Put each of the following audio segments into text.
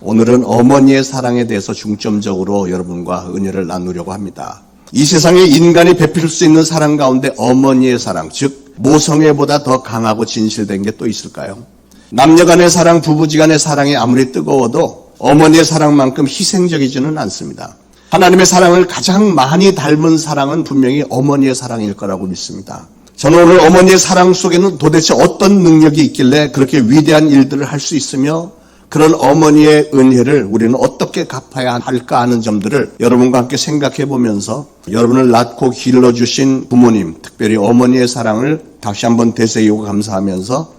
오늘은 어머니의 사랑에 대해서 중점적으로 여러분과 은혜를 나누려고 합니다. 이 세상에 인간이 베풀 수 있는 사랑 가운데 어머니의 사랑, 즉 모성애보다 더 강하고 진실된 게 또 있을까요? 남녀간의 사랑, 부부지간의 사랑이 아무리 뜨거워도 어머니의 사랑만큼 희생적이지는 않습니다. 하나님의 사랑을 가장 많이 닮은 사랑은 분명히 어머니의 사랑일 거라고 믿습니다. 저는 오늘 어머니의 사랑 속에는 도대체 어떤 능력이 있길래 그렇게 위대한 일들을 할 수 있으며 그런 어머니의 은혜를 우리는 어떻게 갚아야 할까 하는 점들을 여러분과 함께 생각해 보면서 여러분을 낳고 길러주신 부모님, 특별히 어머니의 사랑을 다시 한번 되새기고 감사하면서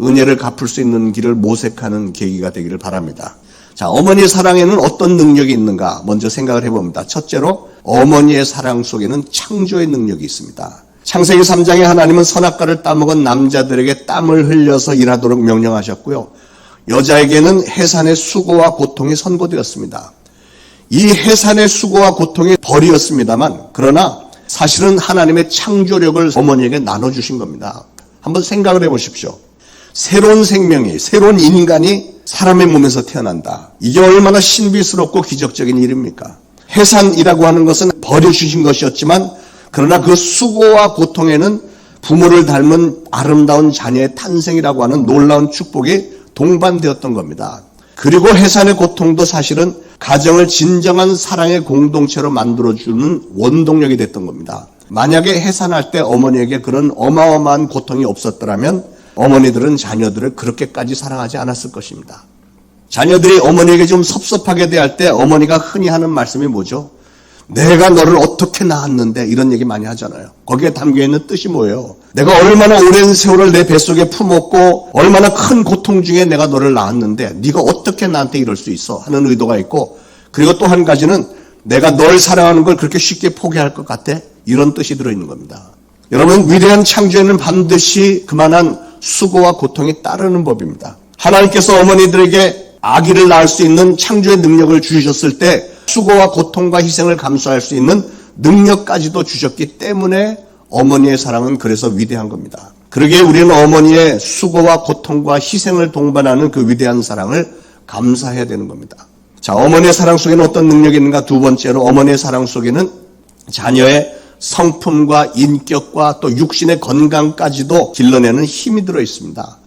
은혜를 갚을 수 있는 길을 모색하는 계기가 되기를 바랍니다. 자, 어머니의 사랑에는 어떤 능력이 있는가 먼저 생각을 해봅니다. 첫째로 어머니의 사랑 속에는 창조의 능력이 있습니다. 창세기 3장에 하나님은 선악과를 따먹은 남자들에게 땀을 흘려서 일하도록 명령하셨고요. 여자에게는 해산의 수고와 고통이 선고되었습니다. 이 해산의 수고와 고통이 벌이었습니다만 그러나 사실은 하나님의 창조력을 어머니에게 나눠주신 겁니다. 한번 생각을 해보십시오. 새로운 생명이, 새로운 인간이 사람의 몸에서 태어난다. 이게 얼마나 신비스럽고 기적적인 일입니까? 해산이라고 하는 것은 버려주신 것이었지만 그러나 그 수고와 고통에는 부모를 닮은 아름다운 자녀의 탄생이라고 하는 놀라운 축복이 동반되었던 겁니다. 그리고 해산의 고통도 사실은 가정을 진정한 사랑의 공동체로 만들어주는 원동력이 됐던 겁니다. 만약에 해산할 때 어머니에게 그런 어마어마한 고통이 없었더라면 어머니들은 자녀들을 그렇게까지 사랑하지 않았을 것입니다. 자녀들이 어머니에게 좀 섭섭하게 대할 때 어머니가 흔히 하는 말씀이 뭐죠? 내가 너를 어떻게 낳았는데 이런 얘기 많이 하잖아요. 거기에 담겨 있는 뜻이 뭐예요? 내가 얼마나 오랜 세월을 내 뱃속에 품었고 얼마나 큰 고통 중에 내가 너를 낳았는데 네가 어떻게 나한테 이럴 수 있어? 하는 의도가 있고 그리고 또 한 가지는 내가 널 사랑하는 걸 그렇게 쉽게 포기할 것 같아? 이런 뜻이 들어있는 겁니다. 여러분 위대한 창조에는 반드시 그만한 수고와 고통이 따르는 법입니다. 하나님께서 어머니들에게 아기를 낳을 수 있는 창조의 능력을 주셨을 때 수고와 고통과 희생을 감수할 수 있는 능력까지도 주셨기 때문에 어머니의 사랑은 그래서 위대한 겁니다. 그러기에 우리는 어머니의 수고와 고통과 희생을 동반하는 그 위대한 사랑을 감사해야 되는 겁니다. 자, 어머니의 사랑 속에는 어떤 능력이 있는가? 두 번째로 어머니의 사랑 속에는 자녀의 성품과 인격과 또 육신의 건강까지도 길러내는 힘이 들어 있습니다.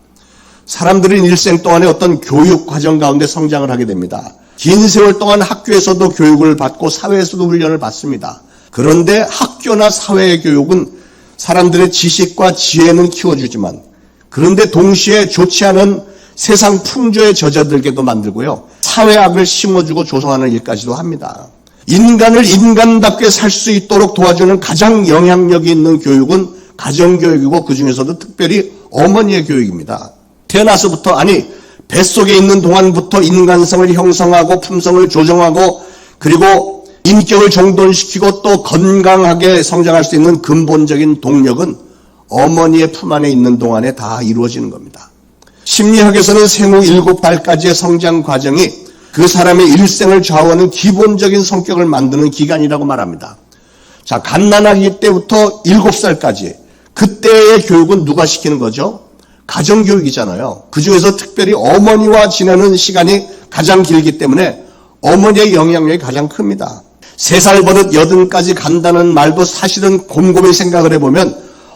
사람들은 일생 동안에 어떤 교육 과정 가운데 성장을 하게 됩니다. 긴 세월 동안 학교에서도 교육을 받고 사회에서도 훈련을 받습니다. 그런데 학교나 사회의 교육은 사람들의 지식과 지혜는 키워주지만 그런데 동시에 좋지 않은 세상 풍조에 젖어들게도 만들고요. 사회악을 심어주고 조성하는 일까지도 합니다. 인간을 인간답게 살 수 있도록 도와주는 가장 영향력이 있는 교육은 가정교육이고 그 중에서도 특별히 어머니의 교육입니다. 태어나서부터 아니 뱃속에 있는 동안부터 인간성을 형성하고 품성을 조정하고 그리고 인격을 정돈시키고 또 건강하게 성장할 수 있는 근본적인 동력은 어머니의 품 안에 있는 동안에 다 이루어지는 겁니다. 심리학에서는 생후 7달까지의 성장 과정이 그 사람의 일생을 좌우하는 기본적인 성격을 만드는 기간이라고 말합니다. 자, 갓난아기 때부터 7살까지 그때의 교육은 누가 시키는 거죠? 가정교육이잖아요. 그 중에서 특별히 어머니와 지내는 시간이 가장 길기 때문에 어머니의 영향력이 가장 큽니다. 세살 버릇 여든까지 간다는 말도 사실은 곰곰이 생각을 해보면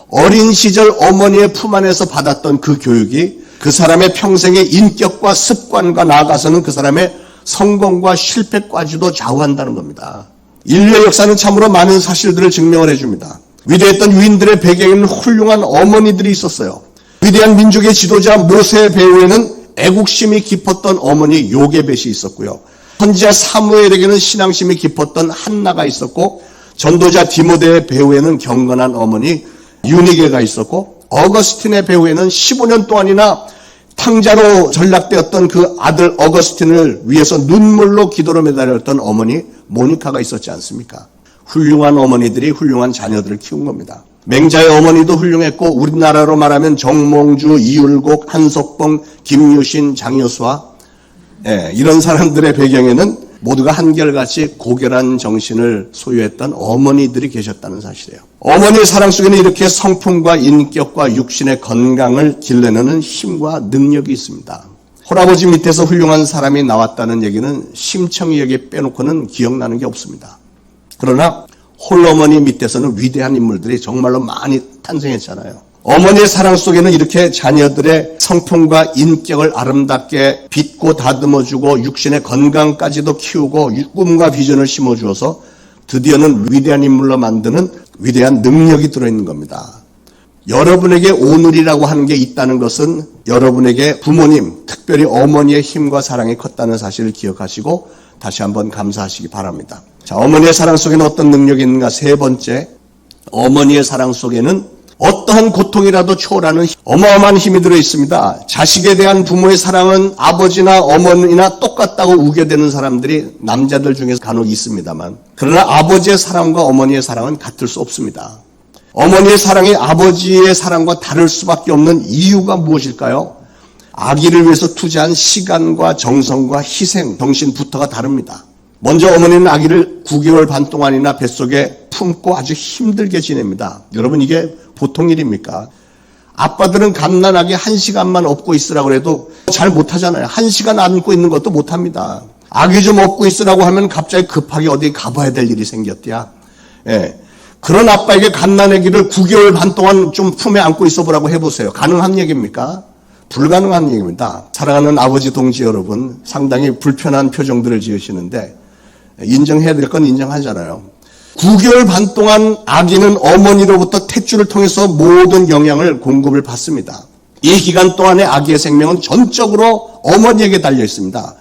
어린 시절 어머니의 품 안에서 받았던 그 교육이 그 사람의 평생의 인격과 습관과 나아가서는 그 사람의 성공과 실패까지도 좌우한다는 겁니다. 인류의 역사는 참으로 많은 사실들을 증명을 해줍니다. 위대했던 위인들의 배경에는 훌륭한 어머니들이 있었어요. 위대한 민족의 지도자 모세 배후에는 애국심이 깊었던 어머니 요게벳이 있었고요. 선지자 사무엘에게는 신앙심이 깊었던 한나가 있었고 전도자 디모데의 배후에는 경건한 어머니 유니게가 있었고 어거스틴의 배후에는 15년 동안이나 탕자로 전락되었던 그 아들 어거스틴을 위해서 눈물로 기도로 매달렸던 어머니 모니카가 있었지 않습니까? 훌륭한 어머니들이 훌륭한 자녀들을 키운 겁니다. 맹자의 어머니도 훌륭했고 우리나라로 말하면 정몽주, 이율곡, 한석봉, 김유신, 장효수와 예, 이런 사람들의 배경에는 모두가 한결같이 고결한 정신을 소유했던 어머니들이 계셨다는 사실이에요. 어머니의 사랑 속에는 이렇게 성품과 인격과 육신의 건강을 길러내는 힘과 능력이 있습니다. 홀아버지 밑에서 훌륭한 사람이 나왔다는 얘기는 심청이에게 빼놓고는 기억나는 게 없습니다. 그러나 홀어머니 밑에서는 위대한 인물들이 정말로 많이 탄생했잖아요. 어머니의 사랑 속에는 이렇게 자녀들의 성품과 인격을 아름답게 빚고 다듬어주고 육신의 건강까지도 키우고 꿈과 비전을 심어주어서 드디어는 위대한 인물로 만드는 위대한 능력이 들어있는 겁니다. 여러분에게 오늘이라고 하는 게 있다는 것은 여러분에게 부모님, 특별히 어머니의 힘과 사랑이 컸다는 사실을 기억하시고 다시 한번 감사하시기 바랍니다. 자, 어머니의 사랑 속에는 어떤 능력이 있는가? 세 번째, 어머니의 사랑 속에는 어떠한 고통이라도 초월하는 어마어마한 힘이 들어 있습니다. 자식에 대한 부모의 사랑은 아버지나 어머니나 똑같다고 우겨대는 사람들이 남자들 중에서 간혹 있습니다만, 그러나 아버지의 사랑과 어머니의 사랑은 같을 수 없습니다. 어머니의 사랑이 아버지의 사랑과 다를 수밖에 없는 이유가 무엇일까요? 아기를 위해서 투자한 시간과 정성과 희생, 정신부터가 다릅니다. 먼저 어머니는 아기를 9개월 반 동안이나 뱃속에 품고 아주 힘들게 지냅니다. 여러분 이게 보통 일입니까? 아빠들은 갓난아기 한 시간만 업고 있으라고 해도 잘 못하잖아요. 한 시간 안고 있는 것도 못합니다. 아기 좀 업고 있으라고 하면 갑자기 급하게 어디 가봐야 될 일이 생겼대야. 예. 그런 아빠에게 갓난아기를 9개월 반 동안 좀 품에 안고 있어 보라고 해보세요. 가능한 얘기입니까? 불가능한 얘기입니다. 사랑하는 아버지 동지 여러분, 상당히 불편한 표정들을 지으시는데, 인정해야 될 건 인정하잖아요. 9개월 반 동안 아기는 어머니로부터 탯줄을 통해서 모든 영양을 공급을 받습니다. 이 기간 동안의 아기의 생명은 전적으로 어머니에게 달려 있습니다.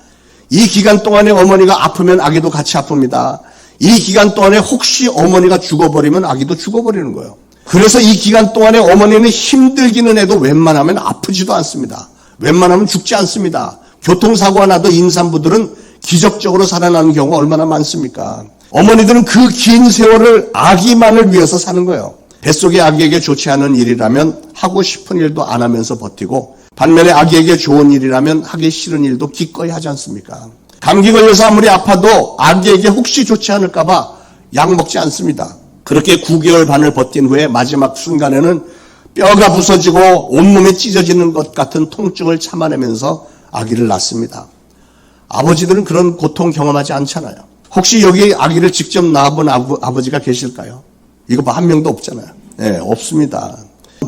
이 기간 동안에 어머니가 아프면 아기도 같이 아픕니다. 이 기간 동안에 혹시 어머니가 죽어버리면 아기도 죽어버리는 거예요. 그래서 이 기간 동안에 어머니는 힘들기는 해도 웬만하면 아프지도 않습니다. 웬만하면 죽지 않습니다. 교통사고가 나도 임산부들은 기적적으로 살아나는 경우가 얼마나 많습니까? 어머니들은 그 긴 세월을 아기만을 위해서 사는 거예요. 뱃속의 아기에게 좋지 않은 일이라면 하고 싶은 일도 안 하면서 버티고 반면에 아기에게 좋은 일이라면 하기 싫은 일도 기꺼이 하지 않습니까? 감기 걸려서 아무리 아파도 아기에게 혹시 좋지 않을까봐 약 먹지 않습니다. 그렇게 9개월 반을 버틴 후에 마지막 순간에는 뼈가 부서지고 온몸이 찢어지는 것 같은 통증을 참아내면서 아기를 낳습니다. 아버지들은 그런 고통 경험하지 않잖아요. 혹시 여기 아기를 직접 낳아본 아버, 지가 계실까요? 이거 뭐한 명도 없잖아요. 네, 없습니다.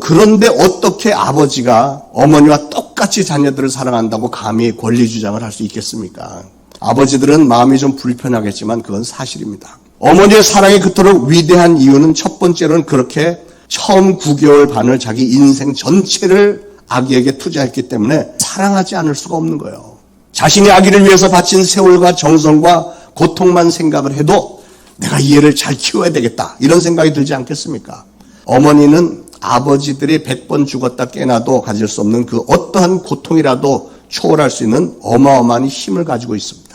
그런데 어떻게 아버지가 어머니와 똑같이 자녀들을 사랑한다고 감히 권리 주장을 할 수 있겠습니까? 아버지들은 마음이 좀 불편하겠지만 그건 사실입니다. 어머니의 사랑이 그토록 위대한 이유는 첫 번째로는 그렇게 처음 9개월 반을 자기 인생 전체를 아기에게 투자했기 때문에 사랑하지 않을 수가 없는 거예요. 자신의 아기를 위해서 바친 세월과 정성과 고통만 생각을 해도 내가 이 애를 잘 키워야 되겠다. 이런 생각이 들지 않겠습니까? 어머니는 아버지들이 100번 죽었다 깨나도 가질 수 없는 그 어떠한 고통이라도 초월할 수 있는 어마어마한 힘을 가지고 있습니다.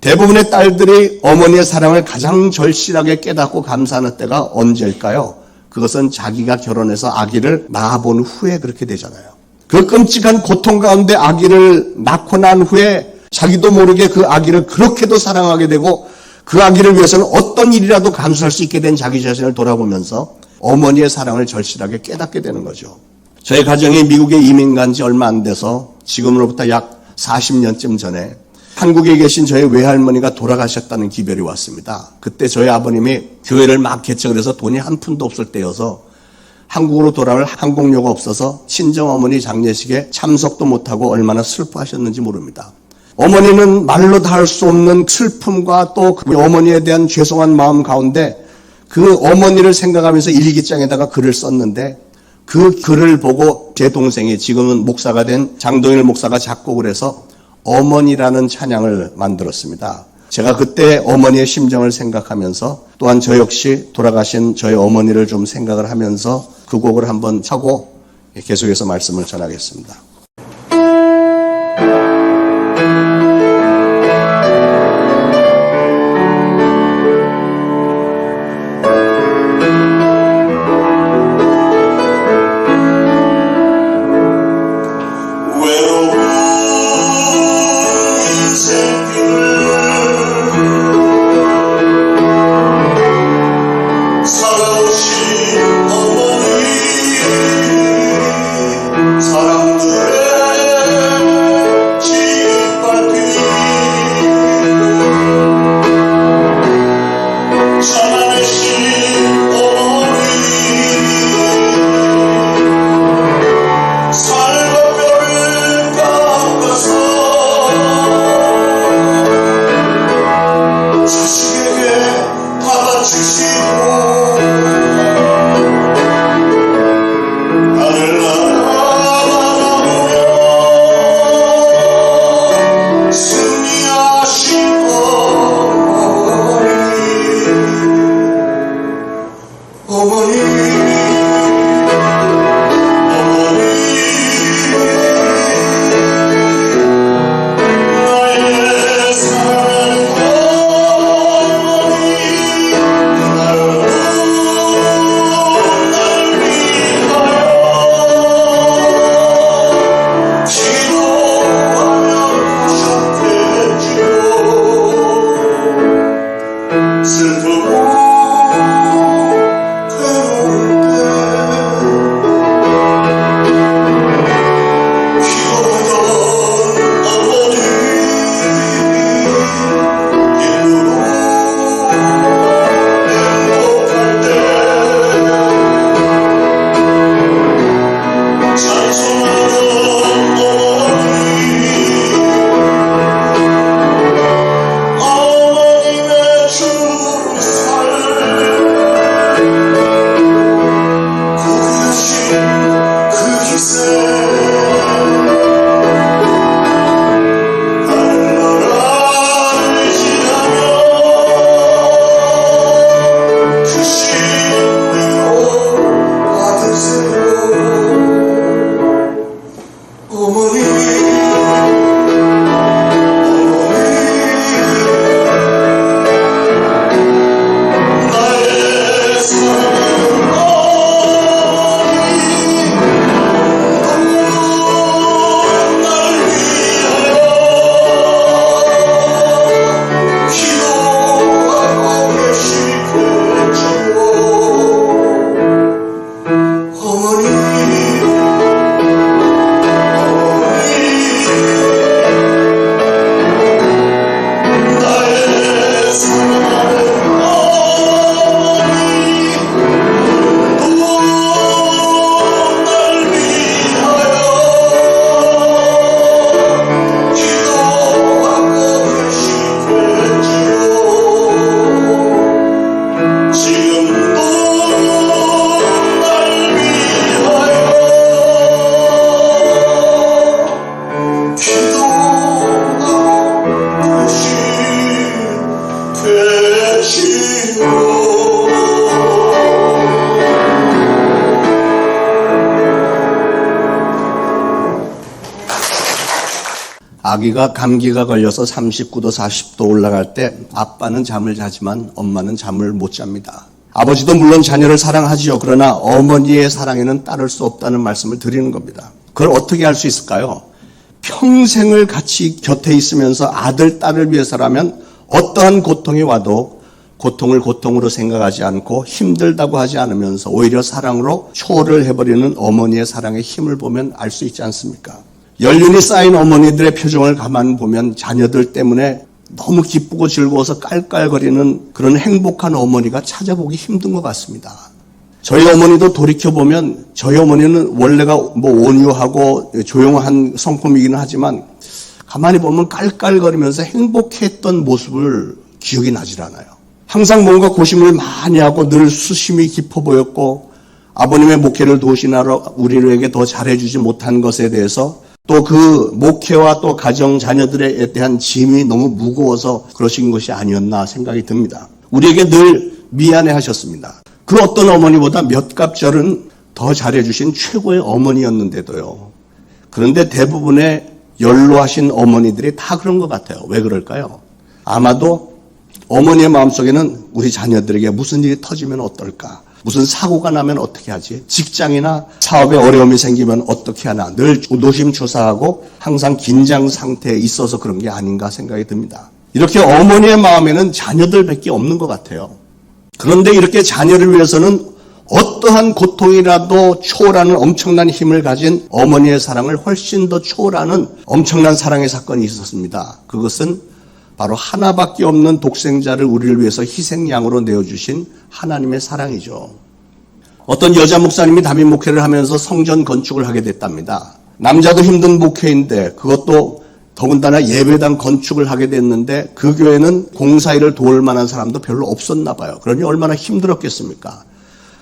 대부분의 딸들이 어머니의 사랑을 가장 절실하게 깨닫고 감사하는 때가 언제일까요? 그것은 자기가 결혼해서 아기를 낳아본 후에 그렇게 되잖아요. 그 끔찍한 고통 가운데 아기를 낳고 난 후에 자기도 모르게 그 아기를 그렇게도 사랑하게 되고 그 아기를 위해서는 어떤 일이라도 감수할 수 있게 된 자기 자신을 돌아보면서 어머니의 사랑을 절실하게 깨닫게 되는 거죠. 저희 가정이 미국에 이민 간 지 얼마 안 돼서 지금으로부터 약 40년쯤 전에 한국에 계신 저희 외할머니가 돌아가셨다는 기별이 왔습니다. 그때 저희 아버님이 교회를 막 개척을 해서 돈이 한 푼도 없을 때여서 한국으로 돌아올 항공료가 없어서 친정어머니 장례식에 참석도 못하고 얼마나 슬퍼하셨는지 모릅니다. 어머니는 말로 다 할 수 없는 슬픔과 또 그 어머니에 대한 죄송한 마음 가운데 그 어머니를 생각하면서 일기장에다가 글을 썼는데 그 글을 보고 제 동생이 지금은 목사가 된 장동일 목사가 작곡을 해서 어머니라는 찬양을 만들었습니다. 제가 그때 어머니의 심정을 생각하면서 또한 저 역시 돌아가신 저희 어머니를 좀 생각을 하면서 그 곡을 한번 차고 계속해서 말씀을 전하겠습니다. 아기가 감기가 걸려서 39도, 40도 올라갈 때 아빠는 잠을 자지만 엄마는 잠을 못 잡니다. 아버지도 물론 자녀를 사랑하지요. 그러나 어머니의 사랑에는 따를 수 없다는 말씀을 드리는 겁니다. 그걸 어떻게 할 수 있을까요? 평생을 같이 곁에 있으면서 아들, 딸을 위해서라면 어떠한 고통이 와도 고통을 고통으로 생각하지 않고 힘들다고 하지 않으면서 오히려 사랑으로 초월을 해버리는 어머니의 사랑의 힘을 보면 알 수 있지 않습니까? 연륜이 쌓인 어머니들의 표정을 가만 보면 자녀들 때문에 너무 기쁘고 즐거워서 깔깔거리는 그런 행복한 어머니가 찾아보기 힘든 것 같습니다. 저희 어머니도 돌이켜보면 저희 어머니는 원래가 뭐 온유하고 조용한 성품이기는 하지만 가만히 보면 깔깔거리면서 행복했던 모습을 기억이 나질 않아요. 항상 뭔가 고심을 많이 하고 늘 수심이 깊어 보였고 아버님의 목회를 도시나로 우리에게 더 잘해주지 못한 것에 대해서 또 그 목회와 또 가정 자녀들에 대한 짐이 너무 무거워서 그러신 것이 아니었나 생각이 듭니다. 우리에게 늘 미안해 하셨습니다. 그 어떤 어머니보다 몇 갑절은 더 잘해주신 최고의 어머니였는데도요. 그런데 대부분의 연로하신 어머니들이 다 그런 것 같아요. 왜 그럴까요? 아마도 어머니의 마음속에는 우리 자녀들에게 무슨 일이 터지면 어떨까? 무슨 사고가 나면 어떻게 하지? 직장이나 사업에 어려움이 생기면 어떻게 하나? 늘 노심초사하고 항상 긴장 상태에 있어서 그런 게 아닌가 생각이 듭니다. 이렇게 어머니의 마음에는 자녀들밖에 없는 것 같아요. 그런데 이렇게 자녀를 위해서는 어떠한 고통이라도 초월하는 엄청난 힘을 가진 어머니의 사랑을 훨씬 더 초월하는 엄청난 사랑의 사건이 있었습니다. 그것은 바로 하나밖에 없는 독생자를 우리를 위해서 희생양으로 내어주신 하나님의 사랑이죠. 어떤 여자 목사님이 담임 목회를 하면서 성전 건축을 하게 됐답니다. 남자도 힘든 목회인데 그것도 더군다나 예배당 건축을 하게 됐는데 그 교회는 공사일을 도울 만한 사람도 별로 없었나 봐요. 그러니 얼마나 힘들었겠습니까?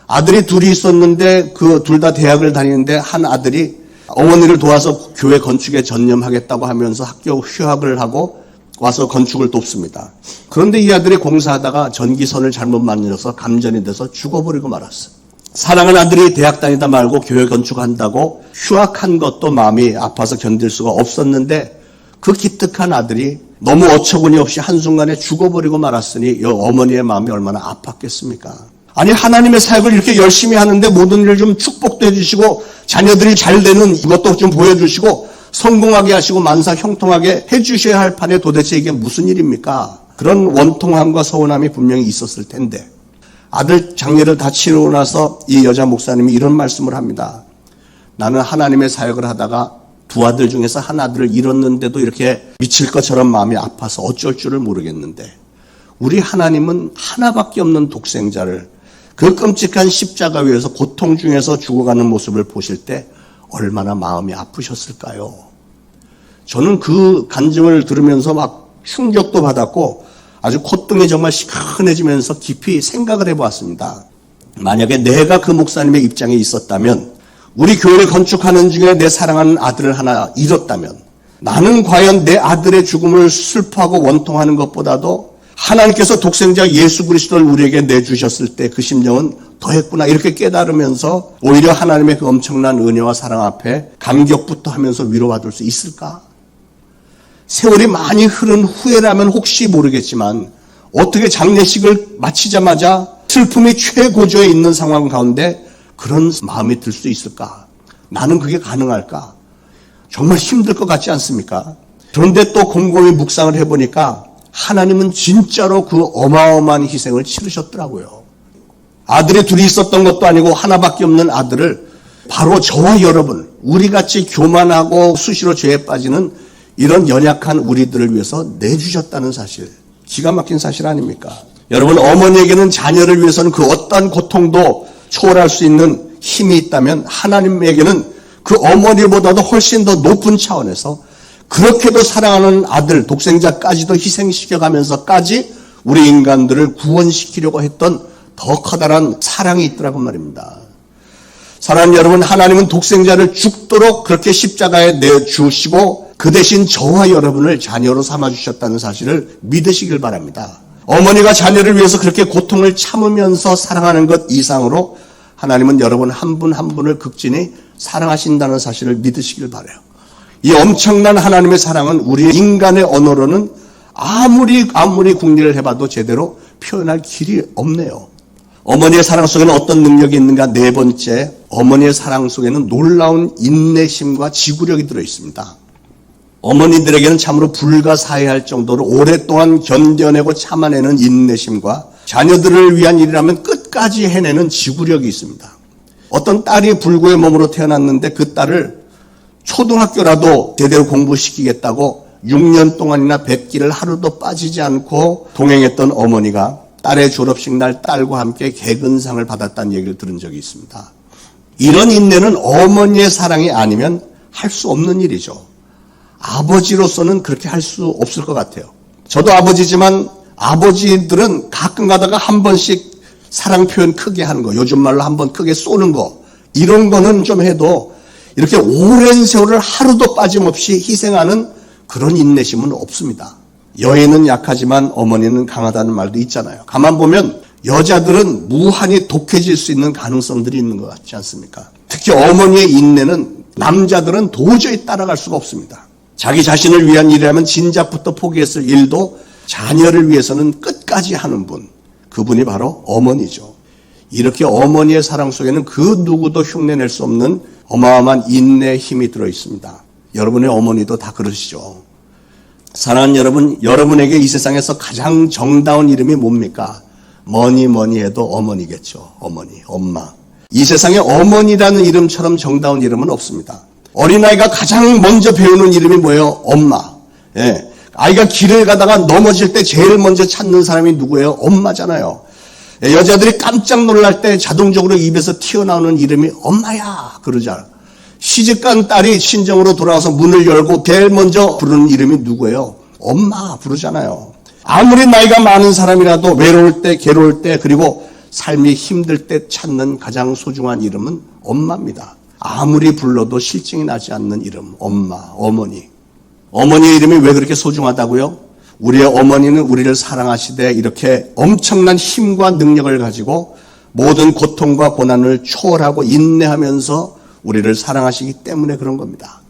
아들이 둘이 있었는데 그 둘 다 대학을 다니는데 한 아들이 어머니를 도와서 교회 건축에 전념하겠다고 하면서 학교 휴학을 하고 와서 건축을 돕습니다. 그런데 이 아들이 공사하다가 전기선을 잘못 만들어서 감전이 돼서 죽어버리고 말았어요. 사랑하는 아들이 대학 다니다 말고 교회 건축한다고 휴학한 것도 마음이 아파서 견딜 수가 없었는데 그 기특한 아들이 너무 어처구니 없이 한순간에 죽어버리고 말았으니 이 어머니의 마음이 얼마나 아팠겠습니까? 아니 하나님의 사역을 이렇게 열심히 하는데 모든 일을 좀 축복도 해주시고 자녀들이 잘 되는 이것도 좀 보여주시고 성공하게 하시고 만사 형통하게 해주셔야 할 판에 도대체 이게 무슨 일입니까? 그런 원통함과 서운함이 분명히 있었을 텐데 아들 장례를 다 치르고 나서 이 여자 목사님이 이런 말씀을 합니다. 나는 하나님의 사역을 하다가 두 아들 중에서 한 아들을 잃었는데도 이렇게 미칠 것처럼 마음이 아파서 어쩔 줄을 모르겠는데 우리 하나님은 하나밖에 없는 독생자를 그 끔찍한 십자가 위에서 고통 중에서 죽어가는 모습을 보실 때 얼마나 마음이 아프셨을까요? 저는 그 간증을 들으면서 막 충격도 받았고 아주 콧등이 정말 시큰해지면서 깊이 생각을 해보았습니다. 만약에 내가 그 목사님의 입장에 있었다면 우리 교회를 건축하는 중에 내 사랑하는 아들을 하나 잃었다면 나는 과연 내 아들의 죽음을 슬퍼하고 원통하는 것보다도 하나님께서 독생자 예수 그리스도를 우리에게 내주셨을 때 그 심정은 더했구나 이렇게 깨달으면서 오히려 하나님의 그 엄청난 은혜와 사랑 앞에 감격부터 하면서 위로받을 수 있을까? 세월이 많이 흐른 후에라면 혹시 모르겠지만 어떻게 장례식을 마치자마자 슬픔이 최고조에 있는 상황 가운데 그런 마음이 들 수 있을까? 나는 그게 가능할까? 정말 힘들 것 같지 않습니까? 그런데 또 곰곰이 묵상을 해보니까 하나님은 진짜로 그 어마어마한 희생을 치르셨더라고요. 아들이 둘이 있었던 것도 아니고 하나밖에 없는 아들을 바로 저와 여러분, 우리 같이 교만하고 수시로 죄에 빠지는 이런 연약한 우리들을 위해서 내주셨다는 사실. 기가 막힌 사실 아닙니까? 여러분, 어머니에게는 자녀를 위해서는 그 어떠한 고통도 초월할 수 있는 힘이 있다면 하나님에게는 그 어머니보다도 훨씬 더 높은 차원에서 그렇게도 사랑하는 아들, 독생자까지도 희생시켜가면서까지 우리 인간들을 구원시키려고 했던 더 커다란 사랑이 있더라고 말입니다. 사랑하는 여러분, 하나님은 독생자를 죽도록 그렇게 십자가에 내주시고 그 대신 저와 여러분을 자녀로 삼아주셨다는 사실을 믿으시길 바랍니다. 어머니가 자녀를 위해서 그렇게 고통을 참으면서 사랑하는 것 이상으로 하나님은 여러분 한 분한 분을 극진히 사랑하신다는 사실을 믿으시길 바래요. 이 엄청난 하나님의 사랑은 우리 인간의 언어로는 아무리 아무리 궁리를 해봐도 제대로 표현할 길이 없네요. 어머니의 사랑 속에는 어떤 능력이 있는가? 네 번째, 어머니의 사랑 속에는 놀라운 인내심과 지구력이 들어 있습니다. 어머니들에게는 참으로 불가사의할 정도로 오랫동안 견뎌내고 참아내는 인내심과 자녀들을 위한 일이라면 끝까지 해내는 지구력이 있습니다. 어떤 딸이 불구의 몸으로 태어났는데 그 딸을 초등학교라도 제대로 공부시키겠다고 6년 동안이나 백기를 하루도 빠지지 않고 동행했던 어머니가 딸의 졸업식 날 딸과 함께 개근상을 받았다는 얘기를 들은 적이 있습니다. 이런 인내는 어머니의 사랑이 아니면 할 수 없는 일이죠. 아버지로서는 그렇게 할 수 없을 것 같아요. 저도 아버지지만 아버지들은 가끔 가다가 한 번씩 사랑 표현 크게 하는 거, 요즘 말로 한 번 크게 쏘는 거, 이런 거는 좀 해도 이렇게 오랜 세월을 하루도 빠짐없이 희생하는 그런 인내심은 없습니다. 여인은 약하지만 어머니는 강하다는 말도 있잖아요. 가만 보면 여자들은 무한히 독해질 수 있는 가능성들이 있는 것 같지 않습니까? 특히 어머니의 인내는 남자들은 도저히 따라갈 수가 없습니다. 자기 자신을 위한 일이라면 진작부터 포기했을 일도 자녀를 위해서는 끝까지 하는 분. 그분이 바로 어머니죠. 이렇게 어머니의 사랑 속에는 그 누구도 흉내낼 수 없는 어마어마한 인내의 힘이 들어 있습니다. 여러분의 어머니도 다 그러시죠. 사랑하는 여러분, 여러분에게 이 세상에서 가장 정다운 이름이 뭡니까? 뭐니 뭐니 해도 어머니겠죠. 어머니, 엄마. 이 세상에 어머니라는 이름처럼 정다운 이름은 없습니다. 어린아이가 가장 먼저 배우는 이름이 뭐예요? 엄마. 예. 아이가 길을 가다가 넘어질 때 제일 먼저 찾는 사람이 누구예요? 엄마잖아요. 예, 여자들이 깜짝 놀랄 때 자동적으로 입에서 튀어나오는 이름이 엄마야 그러잖아. 시집간 딸이 친정으로 돌아와서 문을 열고 제일 먼저 부르는 이름이 누구예요? 엄마 부르잖아요. 아무리 나이가 많은 사람이라도 외로울 때, 괴로울 때, 그리고 삶이 힘들 때 찾는 가장 소중한 이름은 엄마입니다. 아무리 불러도 실증이 나지 않는 이름, 엄마, 어머니. 어머니의 이름이 왜 그렇게 소중하다고요? 우리의 어머니는 우리를 사랑하시되 이렇게 엄청난 힘과 능력을 가지고 모든 고통과 고난을 초월하고 인내하면서 우리를 사랑하시기 때문에 그런 겁니다.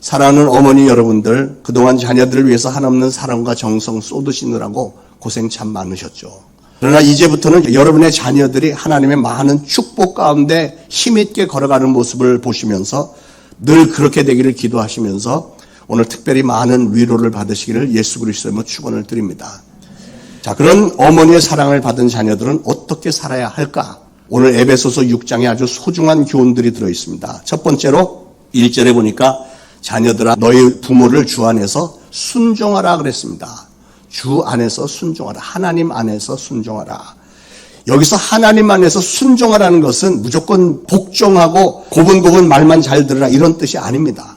사랑하는 어머니 여러분들, 그동안 자녀들을 위해서 한없는 사랑과 정성 쏟으시느라고 고생 참 많으셨죠. 그러나 이제부터는 여러분의 자녀들이 하나님의 많은 축복 가운데 힘있게 걸어가는 모습을 보시면서 늘 그렇게 되기를 기도하시면서 오늘 특별히 많은 위로를 받으시기를 예수 그리스도의 축원을 드립니다. 자, 그런 어머니의 사랑을 받은 자녀들은 어떻게 살아야 할까? 오늘 에베소서 6장에 아주 소중한 교훈들이 들어 있습니다. 첫 번째로 1절에 보니까 자녀들아 너희 부모를 주 안에서 순종하라 그랬습니다. 주 안에서 순종하라. 하나님 안에서 순종하라. 여기서 하나님 안에서 순종하라는 것은 무조건 복종하고 고분고분 말만 잘 들으라 이런 뜻이 아닙니다.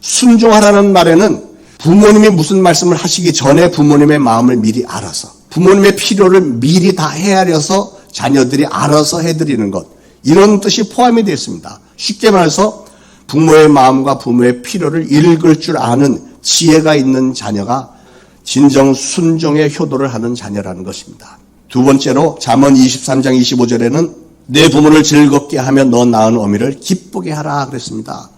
순종하라는 말에는 부모님이 무슨 말씀을 하시기 전에 부모님의 마음을 미리 알아서 부모님의 필요를 미리 다 헤아려서 자녀들이 알아서 해드리는 것 이런 뜻이 포함이 되어 있습니다. 쉽게 말해서 부모의 마음과 부모의 필요를 읽을 줄 아는 지혜가 있는 자녀가 진정 순종의 효도를 하는 자녀라는 것입니다. 두 번째로 잠언 23장 25절에는 내 부모를 즐겁게 하며 너 낳은 어미를 기쁘게 하라 그랬습니다.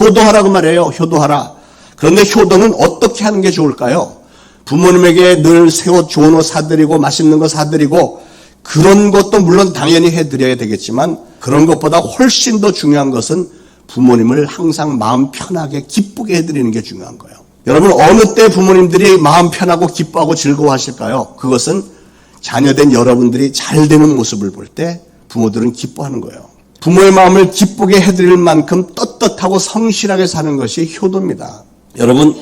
효도하라고 말해요. 효도하라. 그런데 효도는 어떻게 하는 게 좋을까요? 부모님에게 늘 새 옷 좋은 옷 사드리고 맛있는 거 사드리고 그런 것도 물론 당연히 해드려야 되겠지만 그런 것보다 훨씬 더 중요한 것은 부모님을 항상 마음 편하게 기쁘게 해드리는 게 중요한 거예요. 여러분 어느 때 부모님들이 마음 편하고 기뻐하고 즐거워하실까요? 그것은 자녀된 여러분들이 잘 되는 모습을 볼 때 부모들은 기뻐하는 거예요. 부모의 마음을 기쁘게 해드릴 만큼 떳떳하고 성실하게 사는 것이 효도입니다. 여러분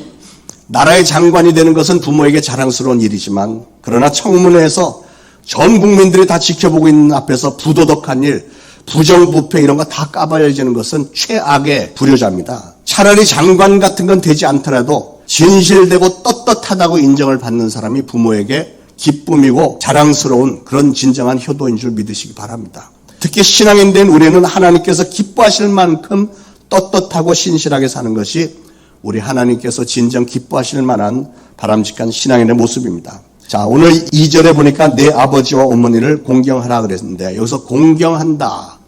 나라의 장관이 되는 것은 부모에게 자랑스러운 일이지만 그러나 청문회에서 전 국민들이 다 지켜보고 있는 앞에서 부도덕한 일, 부정부패 이런 거 다 까발려지는 것은 최악의 불효자입니다. 차라리 장관 같은 건 되지 않더라도 진실되고 떳떳하다고 인정을 받는 사람이 부모에게 기쁨이고 자랑스러운 그런 진정한 효도인 줄 믿으시기 바랍니다. 특히 신앙인 된 우리는 하나님께서 기뻐하실 만큼 떳떳하고 신실하게 사는 것이 우리 하나님께서 진정 기뻐하실 만한 바람직한 신앙인의 모습입니다. 자, 오늘 2절에 보니까 내 아버지와 어머니를 공경하라 그랬는데 여기서 공경한다.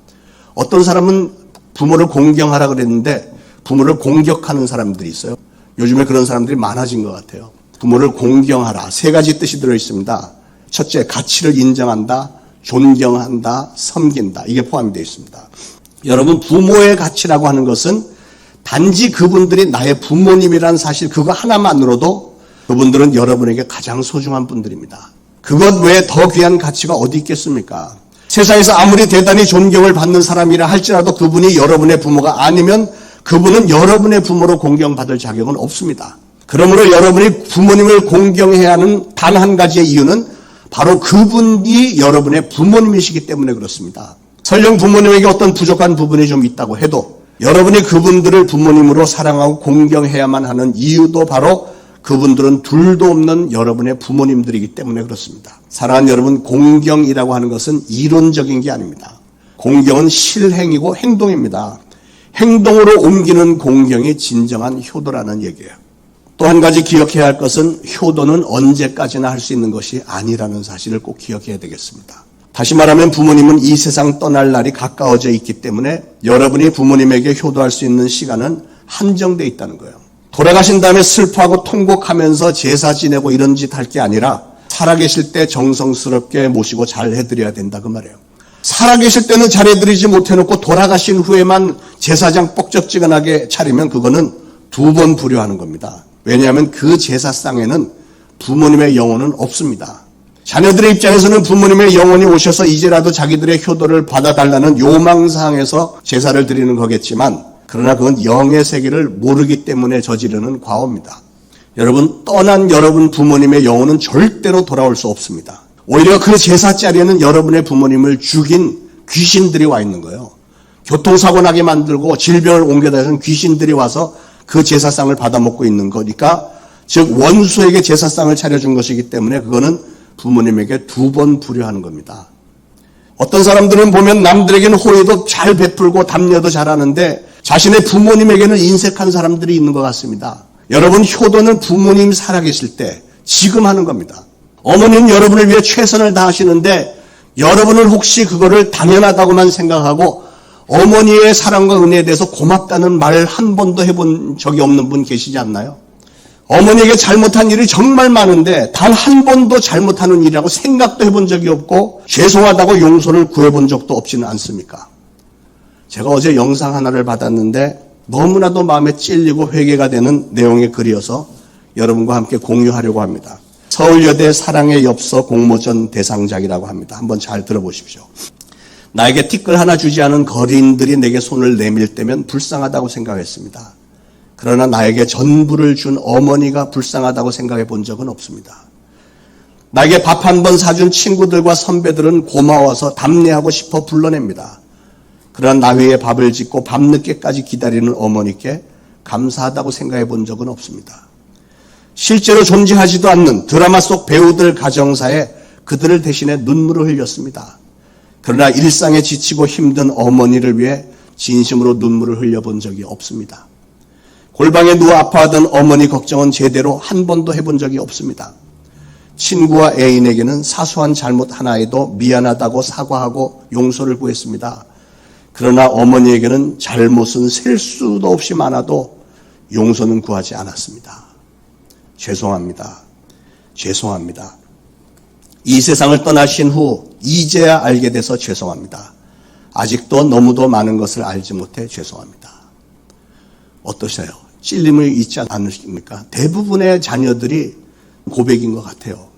어떤 사람은 부모를 공경하라 그랬는데 부모를 공격하는 사람들이 있어요. 요즘에 그런 사람들이 많아진 것 같아요. 부모를 공경하라. 세 가지 뜻이 들어 있습니다. 첫째, 가치를 인정한다, 존경한다, 섬긴다. 이게 포함되어 있습니다. 여러분, 부모의 가치라고 하는 것은 단지 그분들이 나의 부모님이라는 사실 그거 하나만으로도 그분들은 여러분에게 가장 소중한 분들입니다. 그것 외에 더 귀한 가치가 어디 있겠습니까? 세상에서 아무리 대단히 존경을 받는 사람이라 할지라도 그분이 여러분의 부모가 아니면 그분은 여러분의 부모로 공경받을 자격은 없습니다. 그러므로 여러분이 부모님을 공경해야 하는 단 한 가지의 이유는 바로 그분이 여러분의 부모님이시기 때문에 그렇습니다. 설령 부모님에게 어떤 부족한 부분이 좀 있다고 해도 여러분이 그분들을 부모님으로 사랑하고 공경해야만 하는 이유도 바로 그분들은 둘도 없는 여러분의 부모님들이기 때문에 그렇습니다. 사랑하는 여러분, 공경이라고 하는 것은 이론적인 게 아닙니다. 공경은 실행이고 행동입니다. 행동으로 옮기는 공경이 진정한 효도라는 얘기예요. 또 한 가지 기억해야 할 것은 효도는 언제까지나 할 수 있는 것이 아니라는 사실을 꼭 기억해야 되겠습니다. 다시 말하면 부모님은 이 세상 떠날 날이 가까워져 있기 때문에 여러분이 부모님에게 효도할 수 있는 시간은 한정돼 있다는 거예요. 돌아가신 다음에 슬퍼하고 통곡하면서 제사 지내고 이런 짓 할 게 아니라 살아계실 때 정성스럽게 모시고 잘 해드려야 된다 그 말이에요. 살아계실 때는 잘해드리지 못해놓고 돌아가신 후에만 제사장 뻑적지근하게 차리면 그거는 두 번 불효하는 겁니다. 왜냐하면 그 제사상에는 부모님의 영혼은 없습니다. 자녀들의 입장에서는 부모님의 영혼이 오셔서 이제라도 자기들의 효도를 받아달라는 요망사항에서 제사를 드리는 거겠지만 그러나 그건 영의 세계를 모르기 때문에 저지르는 과오입니다. 여러분 떠난 여러분 부모님의 영혼은 절대로 돌아올 수 없습니다. 오히려 그 제사 자리에는 여러분의 부모님을 죽인 귀신들이 와 있는 거예요. 교통사고 나게 만들고 질병을 옮겨다 준 귀신들이 와서 그 제사상을 받아먹고 있는 거니까 즉 원수에게 제사상을 차려준 것이기 때문에 그거는 부모님에게 두 번 불효하는 겁니다. 어떤 사람들은 보면 남들에게는 호의도 잘 베풀고 담녀도 잘하는데 자신의 부모님에게는 인색한 사람들이 있는 것 같습니다. 여러분 효도는 부모님 살아계실 때 지금 하는 겁니다. 어머니는 여러분을 위해 최선을 다하시는데 여러분은 혹시 그거를 당연하다고만 생각하고 어머니의 사랑과 은혜에 대해서 고맙다는 말 한 번도 해본 적이 없는 분 계시지 않나요? 어머니에게 잘못한 일이 정말 많은데 단 한 번도 잘못하는 일이라고 생각도 해본 적이 없고 죄송하다고 용서를 구해본 적도 없지는 않습니까? 제가 어제 영상 하나를 받았는데 너무나도 마음에 찔리고 회개가 되는 내용의 글이어서 여러분과 함께 공유하려고 합니다. 서울여대 사랑의 엽서 공모전 대상작이라고 합니다. 한번 잘 들어보십시오. 나에게 티끌 하나 주지 않은 거린들이 내게 손을 내밀 때면 불쌍하다고 생각했습니다. 그러나 나에게 전부를 준 어머니가 불쌍하다고 생각해 본 적은 없습니다. 나에게 밥 한 번 사준 친구들과 선배들은 고마워서 답례하고 싶어 불러냅니다. 그러나 나 위에 밥을 짓고 밤늦게까지 기다리는 어머니께 감사하다고 생각해 본 적은 없습니다. 실제로 존재하지도 않는 드라마 속 배우들 가정사에 그들을 대신해 눈물을 흘렸습니다. 그러나 일상에 지치고 힘든 어머니를 위해 진심으로 눈물을 흘려본 적이 없습니다. 골방에 누워 아파하던 어머니 걱정은 제대로 한 번도 해본 적이 없습니다. 친구와 애인에게는 사소한 잘못 하나에도 미안하다고 사과하고 용서를 구했습니다. 그러나 어머니에게는 잘못은 셀 수도 없이 많아도 용서는 구하지 않았습니다. 죄송합니다. 죄송합니다. 이 세상을 떠나신 후 이제야 알게 돼서 죄송합니다. 아직도 너무도 많은 것을 알지 못해 죄송합니다. 어떠세요? 찔림을 잊지 않으십니까? 대부분의 자녀들이 고백인 것 같아요.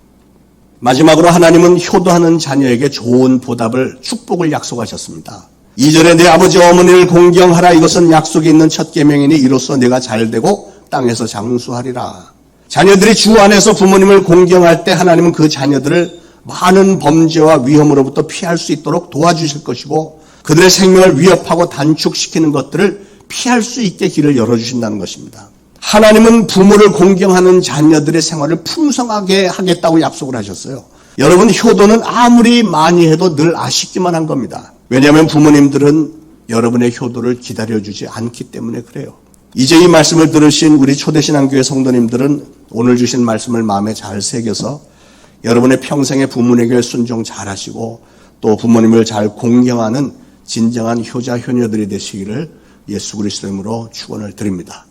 마지막으로 하나님은 효도하는 자녀에게 좋은 보답을 축복을 약속하셨습니다. 2절에 내 아버지 어머니를 공경하라 이것은 약속이 있는 첫 계명이니 이로써 내가 잘되고 땅에서 장수하리라. 자녀들이 주 안에서 부모님을 공경할 때 하나님은 그 자녀들을 많은 범죄와 위험으로부터 피할 수 있도록 도와주실 것이고 그들의 생명을 위협하고 단축시키는 것들을 피할 수 있게 길을 열어주신다는 것입니다. 하나님은 부모를 공경하는 자녀들의 생활을 풍성하게 하겠다고 약속을 하셨어요. 여러분, 효도는 아무리 많이 해도 늘 아쉽기만 한 겁니다. 왜냐하면 부모님들은 여러분의 효도를 기다려주지 않기 때문에 그래요. 이제 이 말씀을 들으신 우리 초대신앙교회 성도님들은 오늘 주신 말씀을 마음에 잘 새겨서 여러분의 평생의 부모님에게 순종 잘 하시고 또 부모님을 잘 공경하는 진정한 효자, 효녀들이 되시기를 예수 그리스도 이름으로 축원을 드립니다.